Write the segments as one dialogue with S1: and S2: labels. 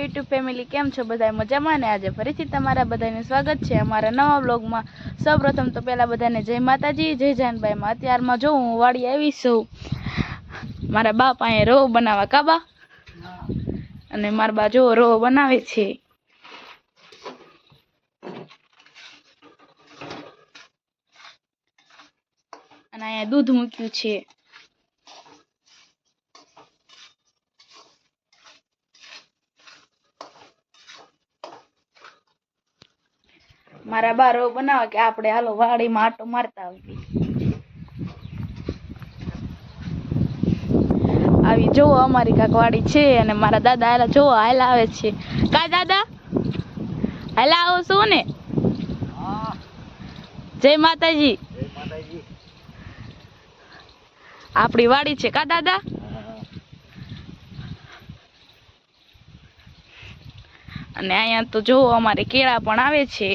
S1: YouTube family કેમ છો બધા મજામાં ને આજે ફરીથી તમારા બધાનું સ્વાગત છે અમારા નવા બ્લોગમાં સૌપ્રથમ તો પહેલાં બધાને જય માતાજી, જય જાનભાઈમાં અત્યારમાં જો હું વાડી આવી છું, મારા બાપ અહીંયા રવો બનાવવા કાબા? અને મારા બા જો રોવ બનાવે છે. અને અહીંયા દૂધ મૂક્યું છે. મારા બારો બનાવે કે આપણે હાલો વાડીમાં આટો મારતા આવી આવી જોવો અમારી કાંક વાડી છે અને મારા દાદા હાલા જોવો હાલ આવે છે. કા દાદા? હાલ આવો શું ને? જય માતાજી. આપણી વાડી છે કા દાદા? અને અહીંયા તો જોવો અમારે કેળા પણ આવે છે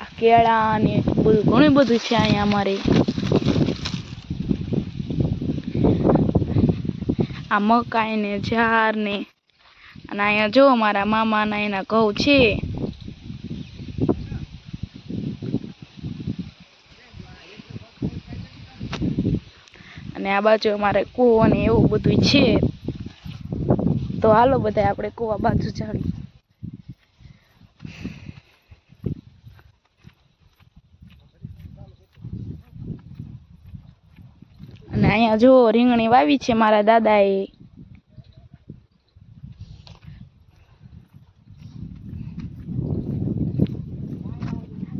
S1: આ કેળા ને બધું, ઘણું બધું છે અહીંયા અમારે. આ મકાઈ ને ઝાર ને, અને અહીંયા જો મારા મામાના એના ઘઉં છે. અને આ બાજુ અમારે કૂવો ને એવું બધું છે. તો હાલો બધા આપણે કૂવા બાજુ ચાલી અને અહીંયા જો રીંગણી વાવી છે મારા દાદાએ.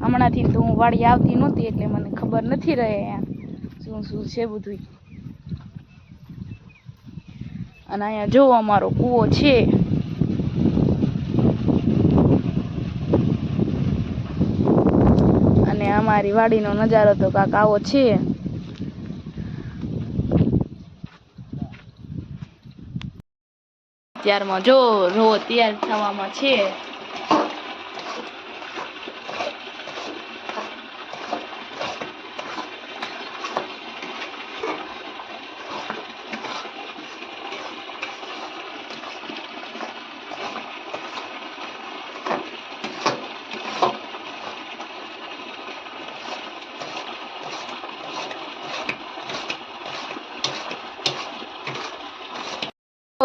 S1: હમણાંથી તો હું વાડી આવતી નહોતી એટલે મને ખબર નથી રહે શું શું છે બધું અને અહીંયા જો અમારો કૂવો છે. અને અમારી વાડીનો નજારો તો કાંક આવો છે. ત્યારમાં જો રો તૈયાર થવામાં છે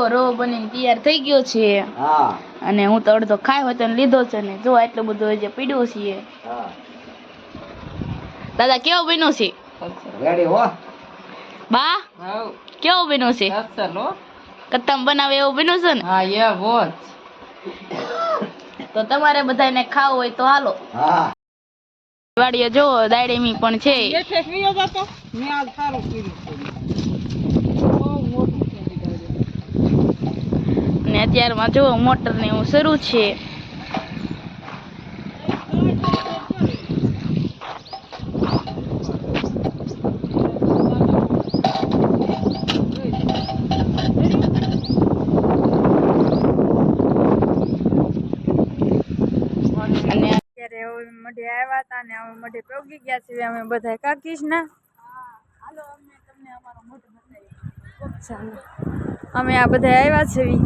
S1: રો બનીને તૈયાર થઈ ગયો છે.
S2: હા.
S1: અને હું તો અડધો ખાય હોય તો લીધો છે ને જો એટલું બધું હજી પીડ્યું છે દાદા કેવો બન્યો છે?
S2: રેડી હો?
S1: બા કેવો બન્યો છે? કત્તમ બનાવે એવું બન્યું છે ને?
S3: હા યે વોચ
S1: તો તમારે બધાને ખાવું હોય તો હાલો.
S2: હા.
S1: વાડીએ જો દાડેમી પણ છે.
S3: મેં આજ સારું
S1: અને અત્યારમાં જો મોટર ને એવું શરૂ છે. અને અત્યારે હવે મઢે આવ્યા હતા ને અમે મઢે પહોંચી ગયા છીએ અમે બધા કાકીશ ના હાલો અમે તમને અમારો મઢ બતાવીએ ચાલો. અમે આ બધા આવ્યા છીએ.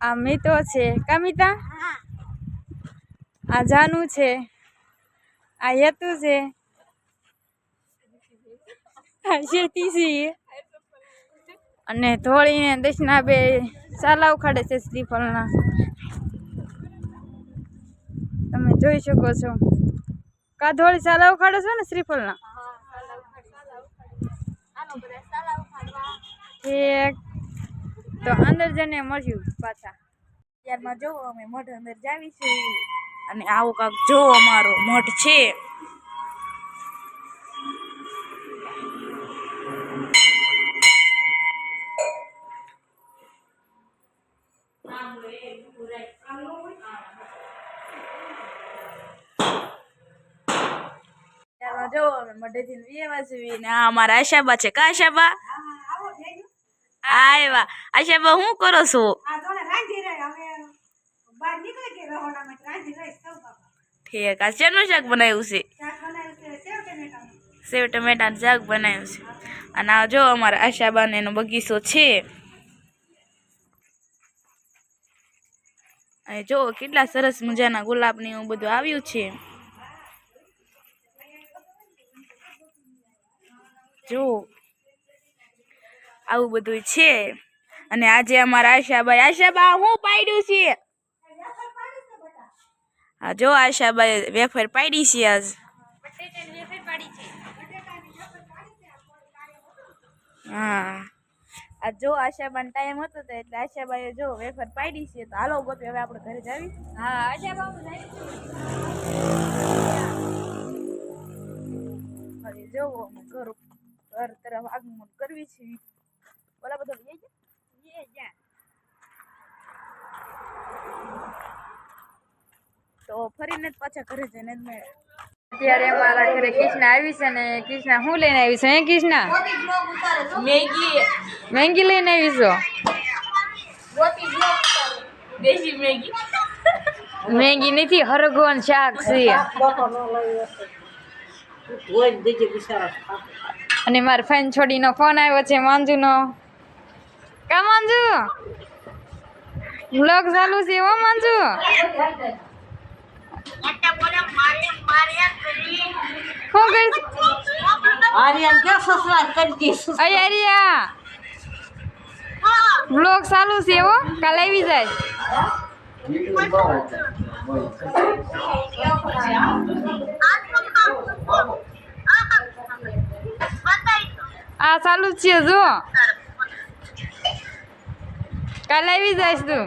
S1: આ મિતો છે. કમિતા આ જાનુ છે. આ યતુ છે. શેતી અને ધોળીને દશના બે ચાલાવ ખાડે છે શ્રીફળના તમે જોઈ શકો છો. કા ધોળી ચાલાવ ખાડે છો ને શ્રીફળના ઠીક તો અંદર જઈને મળ્યું પાછા. ત્યારમાં જોવો અમે મઠ અંદર જાવીશું અને આવું કાંક જોવો અમારો મઠ છે. જો અમે મઢેથી વ્યવા છીએ ને અમારા આશાબા છે. કા આશાબા? આવ્યા આશાબા શું કરો છો? ઠીક. આ શેનું શાક બનાવ્યું છે? સેવ ટમેટાનું. શાક બનાવ્યું છે. અને આ જો અમારા આશાબાને એનો બગીચો છે. અને જો કેટલા સરસ મજાના ગુલાબની એવું બધું આવ્યું છે. જો આવું બધું છે. અને આજે અમારા આશાબાઈ આશાબા હું પાડ્યું છે? હા જો આશાબાઈ વેફર પાડી છે આજ. હા. આ જો આશાબાન ટાઈમ હતો તો એટલે આશાબાઈએ જો વેફર પાડી છે તો હાલો ગોપી હવે આપણે ઘરે જાવી.
S2: હા આશાબા
S1: હવે જોવો ઘર ઘર તરફ આગમન કરવી છે. બોલા બધો લઈ જાય તો ફરીને જ પાછા ઘરે જઈને જ મળે
S2: અત્યારે મારા ઘરે કૃષ્ણ આવી છે ને કૃષ્ણ શું લઈને આવી છું હે કૃષ્ણ?
S1: મેગી
S2: મેંગી લઈને આવી છો?
S1: દેશી મેગી.
S2: મેંગી નથી હરગોન શાક છે. અને મારા ફેન છોડીનો ફોન આવ્યો છે માંજુનો. બ્લોગ ચાલુ છે હો માંજુ. શું કરીશ અરિયા બ્લોગ ચાલુ છે હો કાલે આવી જાય. આ ચાલુ છે જો કાલે આવી જઈશ તું.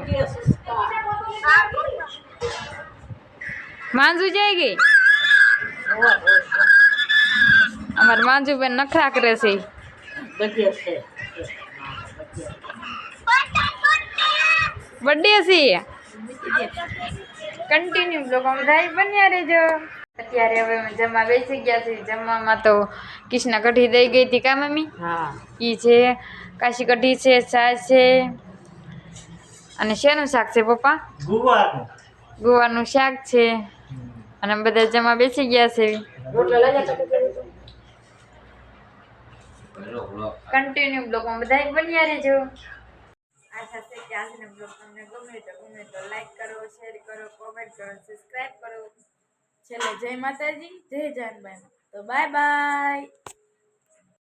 S2: માંજુ જઈ ગઈ? અમાર માંજુ બેન નખરા કરે છે. બર્થડે છે. કન્ટિન્યુ બ્લોગ બધા બન્યા રહેજો. અત્યારે હવે જમવા બેસી ગયા છે જમવામાં તો કૃષ્ણ કઢી દઈ ગઈ હતી કા મમ્મી?
S3: હા.
S2: ઈ છે કાશી કઢી છે છાશ છે. અને શેનું શાક છે પપ્પા?
S3: ગુવાનું
S2: ગુવાનું શાક છે. અને બધા જમા બેસી ગયા છે. કન્ટિન્યુ બ્લોગમાં બધા બન્યા રહેજો. આશા છે કે આજનો બ્લોગ તમને ગમે તો ગમે તો લાઈક કરો શેર કરો કોમેન્ટ કરો સબસ્ક્રાઇબ કરો.
S1: છેલ્લે જય માતાજી જય જાનબાઈ તો બાય બાય